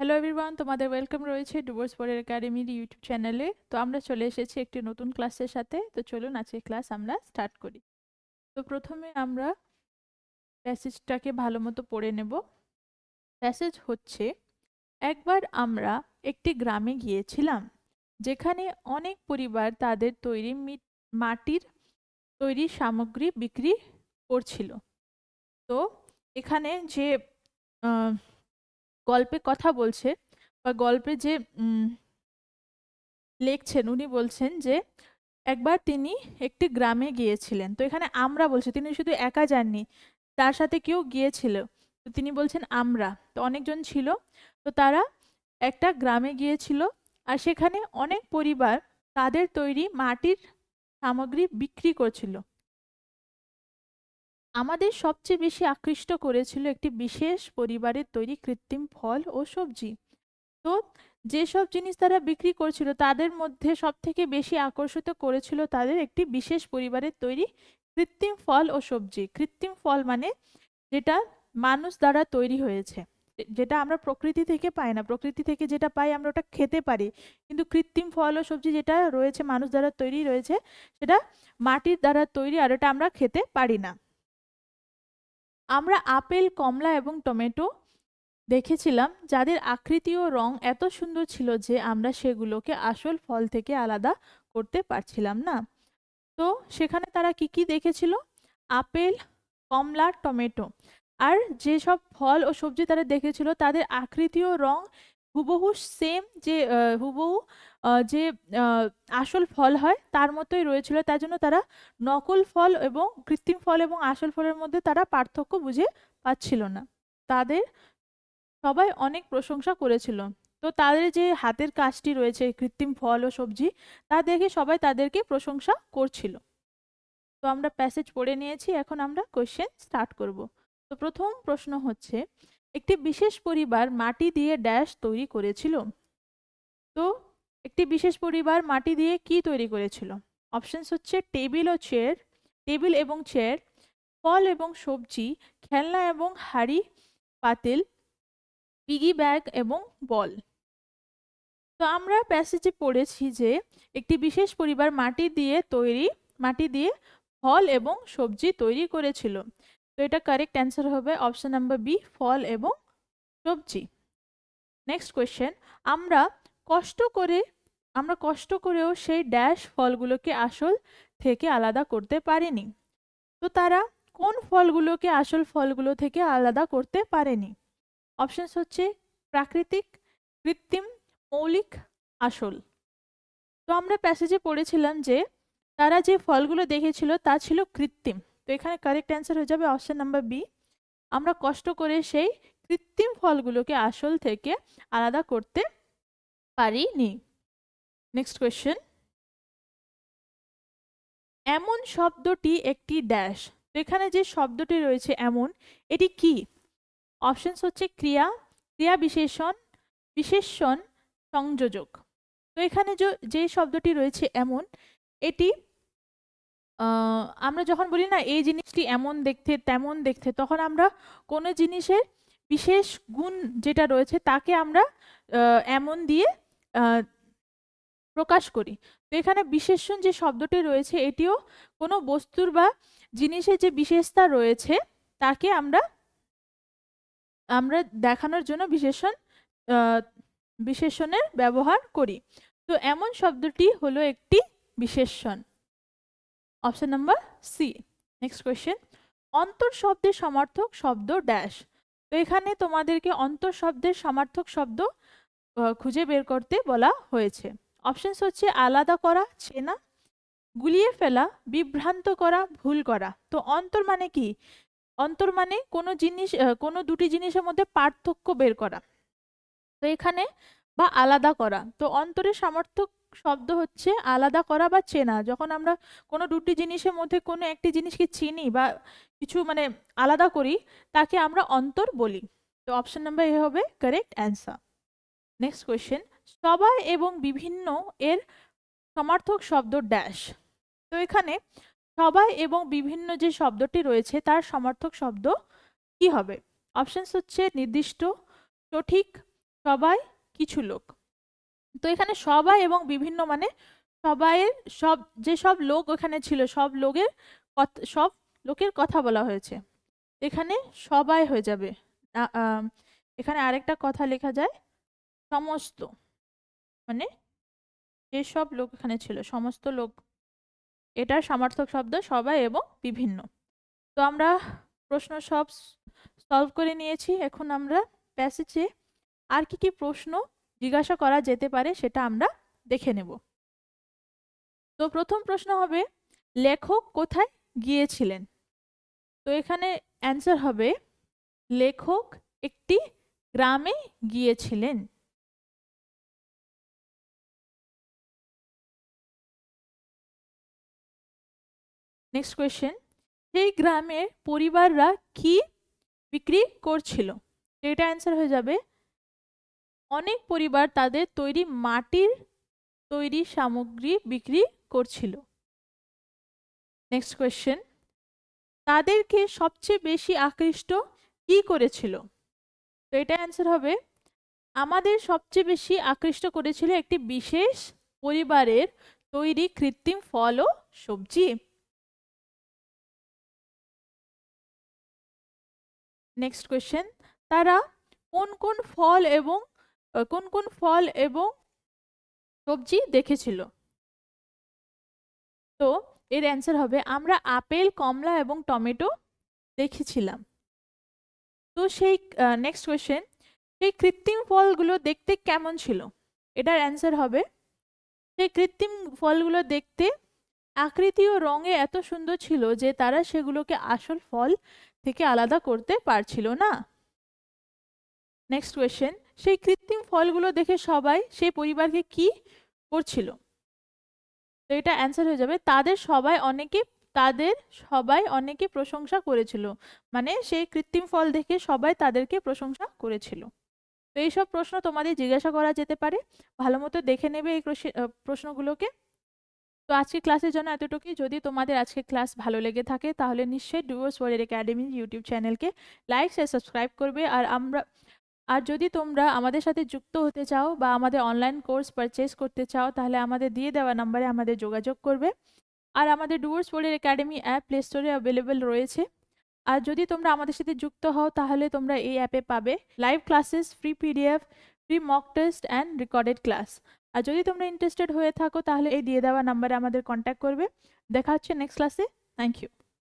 Hello everyone তোমাদের welcome রয়েছে ডুবোর্স পরের একাডেমির ইউটিউব চ্যানেলে তো আমরা চলে এসেছি একটি নতুন ক্লাসের সাথে। তো চলুন আজকের ক্লাস আমরা স্টার্ট করি। তো প্রথমে আমরা প্যাসেজটাকে ভালো মতো পড়ে নেব। প্যাসেজ হচ্ছে, একবার আমরা একটি গ্রামে গিয়েছিলাম, যেখানে অনেক পরিবার তাদের তৈরি মাটির তৈরি সামগ্রী বিক্রি করছিল। তো এখানে যে গল্পে কথা বলছে বা গল্পে যে লেখছেন, উনি বলছেন যে, একবার তিনি একটি গ্রামে গিয়েছিলেন। তো এখানে আমরা বলছে, তিনি শুধু একা যাননি, তার সাথে কেউ গিয়েছিল। তো তিনি বলছেন, আমরা। তো অনেকজন ছিল। তো তারা একটা গ্রামে গিয়েছিল আর সেখানে অনেক পরিবার তাদের তৈরি মাটির সামগ্রী বিক্রি করছিল। আমাদের সবচেয়ে বেশি আকৃষ্ট করেছিল একটি বিশেষ পরিবারের তৈরি কৃত্রিম ফল ও সবজি। তো যেসব জিনিস তারা বিক্রি করছিল, তাদের মধ্যে সব থেকে বেশি আকর্ষিত করেছিল তাদের একটি বিশেষ পরিবারের তৈরি কৃত্রিম ফল ও সবজি। কৃত্রিম ফল মানে যেটা মানুষ দ্বারা তৈরি হয়েছে। যেটা আমরা প্রকৃতি থেকে পাই না। প্রকৃতি থেকে যেটা পাই আমরা ওটা খেতে পারি। কিন্তু কৃত্রিম ফল ও সবজি যেটা রয়েছে, মানুষ দ্বারা তৈরি রয়েছে, সেটা মাটির দ্বারা তৈরি আর এটা আমরা খেতে পারি না। আমরা আপেল, কমলা এবং টমেটো দেখেছিলাম। যাদের আকৃতি ও রং এত সুন্দর ছিল যে আমরা সেগুলোকে আসল ফল থেকে আলাদা করতে পারছিলাম না। তো সেখানে তারা কি কি দেখেছিল? আপেল, কমলা, টমেটো। আর যেসব ফল ও সবজি তারা দেখেছিল, তাদের আকৃতি ও রং হুবহু সেম যে হুবহু যে আসল ফল হয় তার মতোই রয়েছিল। তার জন্য তারা নকল ফল এবং কৃত্রিম ফল এবং আসল ফলের মধ্যে তারা পার্থক্য বুঝে পাচ্ছিল না। তাদের সবাই অনেক প্রশংসা করেছিল। তো তাদের যে হাতের কাজটি রয়েছে, কৃত্রিম ফল ও সবজি, তা দেখে সবাই তাদেরকে প্রশংসা করছিল। তো আমরা প্যাসেজ পড়ে নিয়েছি। এখন আমরা কোশ্চেন স্টার্ট করব। তো প্রথম প্রশ্ন হচ্ছে একটি বিশেষ পরিবার মাটি দিয়ে ড্যাশ তৈরি করেছিল। তো, একটি বিশেষ পরিবার মাটি দিয়ে কি তৈরি করেছিল? অপশনস হচ্ছে টেবিল ও চেয়ার, টেবিল এবং চেয়ার, ফল এবং সবজি, খেলনা এবং হাঁড়ি, পাতিল, পিগি ব্যাগ এবং বল। তো আমরা প্যাসেজে পড়েছি যে, একটি বিশেষ পরিবার মাটি দিয়ে তৈরি, মাটি দিয়ে ফল এবং সবজি তৈরি করেছিল। তো এটা কারেক্ট অ্যান্সার হবে অপশন নাম্বার বি ফল এবং সবজি। নেক্সট কোয়েশ্চেন আমরা কষ্ট করে, আমরা কষ্ট করেও সেই ড্যাশ ফলগুলোকে আসল থেকে আলাদা করতে পারিনি। তো তারা কোন ফলগুলোকে আসল ফলগুলো থেকে আলাদা করতে পারেনি? অপশনস হচ্ছে প্রাকৃতিক, কৃত্রিম, মৌলিক, আসল। তো আমরা প্যাসেজে পড়েছিলাম যে তারা যে ফলগুলো দেখেছিল তা ছিল কৃত্রিম। তো এখানে কারেক্ট অ্যান্সার হয়ে যাবে অপশন নাম্বার বি আমরা কষ্ট করে সেই কৃত্রিম ফলগুলোকে আসল থেকে আলাদা করতে পারিনি। নেক্সট কোয়েশ্চেন এমন শব্দটি একটি ড্যাশ তো এখানে যে শব্দটি রয়েছে এমন, এটি কি? অপশানস হচ্ছে ক্রিয়া ক্রিয়া বিশেষণ বিশেষণ, সংযোজক। তো এখানে যে- যে শব্দটি রয়েছে এমন, এটি আমরা যখন বলি না, এই জিনিসটি এমন দেখতে, তেমন দেখতে, তখন আমরা কোনো জিনিসের বিশেষ গুণ যেটা রয়েছে, তাকে আমরা এমন দিয়ে প্রকাশ করি। তো এখানে বিশেষণ যে শব্দটি রয়েছে, এটিও কোনো বস্তুর বা জিনিসের যে বিশেষতা রয়েছে, তাকে আমরা আমরা দেখানোর জন্য বিশেষণ বিশেষণের ব্যবহার করি। তো এমন শব্দটি হলো একটি বিশেষণ। Option number C next question অন্তর শব্দের সমার্থক শব্দ ড্যাশ তো এখানে তোমাদেরকে অন্তর শব্দের সমার্থক শব্দ খুঁজে বের করতে বলা হয়েছে। অপশনস হচ্ছে আলাদা করা, চেনা, গুলিয়ে ফেলা, বিভ্রান্ত করা, ভুল করা। তো অন্তর মানে কি? অন্তর মানে কোনো জিনিস কোনো দুটি জিনিসের মধ্যে পার্থক্য বের করা। তো এখানে বা আলাদা করা। তো অন্তরের সামর্থক শব্দ হচ্ছে আলাদা করা বা চেনা। যখন আমরা কোনো দুটি জিনিসের মধ্যে কোনো একটি জিনিসকে চিনি বা কিছু মানে আলাদা করি, তাকে আমরা অন্তর বলি। তো অপশন নাম্বার এ হবে কারেক্ট অ্যান্সার নেক্সট কোয়েশ্চেন সবাই এবং বিভিন্ন এর সমার্থক শব্দ ড্যাশ তো এখানে সবাই এবং বিভিন্ন যে শব্দটি রয়েছে, তার সমার্থক শব্দ কি হবে? অপশানস হচ্ছে নির্দিষ্ট, সঠিক, সবাই, কিছু লোক। তো এখানে সবাই এবং বিভিন্ন মানে সবাইয়ের সব, যে সব লোক ওখানে ছিল, সব লোকের সব লোকের কথা বলা হয়েছে। এখানে সবাই হয়ে যাবে। এখানে আরেকটা কথা লেখা যায়, সমস্ত। মানে যেসব লোক এখানে ছিল, সমস্ত লোক, এটার সমার্থক শব্দ সবাই এবং বিভিন্ন। তো আমরা প্রশ্ন সব সলভ করে নিয়েছি। এখন আমরা প্যাসেজে আর কি কি প্রশ্ন জিজ্ঞাসা করা যেতে পারে, সেটা আমরা দেখে নেব। তো প্রথম প্রশ্ন হবে, লেখক কোথায় গিয়েছিলেন? তো এখানে অ্যান্সার হবে, লেখক একটি গ্রামে গিয়েছিলেন। নেক্সট কোয়েশ্চেন সেই গ্রামের পরিবাররা কি বিক্রি করছিল? এটা অ্যান্সার হয়ে যাবে অনেক পরিবার তাদের তৈরি মাটির তৈরি সামগ্রী বিক্রি করছিল। নেক্সট কোয়েশ্চেন তাদেরকে সবচেয়ে বেশি আকৃষ্ট কি করেছিল? তো এটা অ্যান্সার হবে, আমাদের সবচেয়ে বেশি আকৃষ্ট করেছিল একটি বিশেষ পরিবারের তৈরি কৃত্রিম ফল ও সবজি। নেক্সট কোয়েশ্চেন তারা কোন কোন ফল এবং কোন কোন ফল এবং সবজি দেখেছিল? তো এর অ্যান্সার হবে, আমরা আপেল, কমলা এবং টমেটো দেখেছিলাম। তো সেই নেক্সট কোয়েশ্চেন সেই কৃত্রিম ফলগুলো দেখতে কেমন ছিল? এটার অ্যান্সার হবে, সেই কৃত্রিম ফলগুলো দেখতে আকৃতি ও রঙে এত সুন্দর ছিল যে তারা সেগুলোকে আসল ফল থেকে আলাদা করতে পারছিল না। নেক্সট কোয়েশ্চেন সেই কৃত্রিম ফলগুলো দেখে সবাই সেই পরিবারকে কি করছিল? তো এটা অ্যান্সার হয়ে যাবে, তাদের সবাই অনেকে, তাদের সবাই অনেকে প্রশংসা করেছিল। মানে সেই কৃত্রিম ফল দেখে সবাই তাদেরকে প্রশংসা করেছিল। তো এইসব প্রশ্ন তোমাদের জিজ্ঞাসা করা যেতে পারে। ভালো মতো দেখে নেবে এই প্রশ্নগুলোকে। তো আজকে ক্লাসের জন্য এতটুকুই। যদি তোমাদের আজকে ক্লাস ভালো লেগে থাকে, তাহলে নিশ্চয়ই ডুয়ার্স ওয়ার্ল্ড একাডেমি ইউটিউব চ্যানেলকে লাইক সাবস্ক্রাইব করবে। আর আমরা আর যদি তোমরা আমাদের সাথে যুক্ত হতে চাও বা আমাদের অনলাইন কোর্স পারচেস করতে চাও, তাহলে আমাদের দিয়ে দেওয়া নাম্বারে আমাদের যোগাযোগ করবে। আর আমাদের Dooars world academy app play স্টোরে অ্যাভেলেবেল রয়েছে। আর যদি তোমরা আমাদের সাথে যুক্ত হও, তাহলে তোমরা এই অ্যাপে পাবে live classes free PDF free mock test and recorded class আর যদি তোমরা ইন্টারেস্টেড হয়ে থাকো, তাহলে এই দিয়ে দেওয়া নাম্বারে আমাদের কন্ট্যাক্ট করবে। দেখা হচ্ছে নেক্সট ক্লাসে থ্যাংক ইউ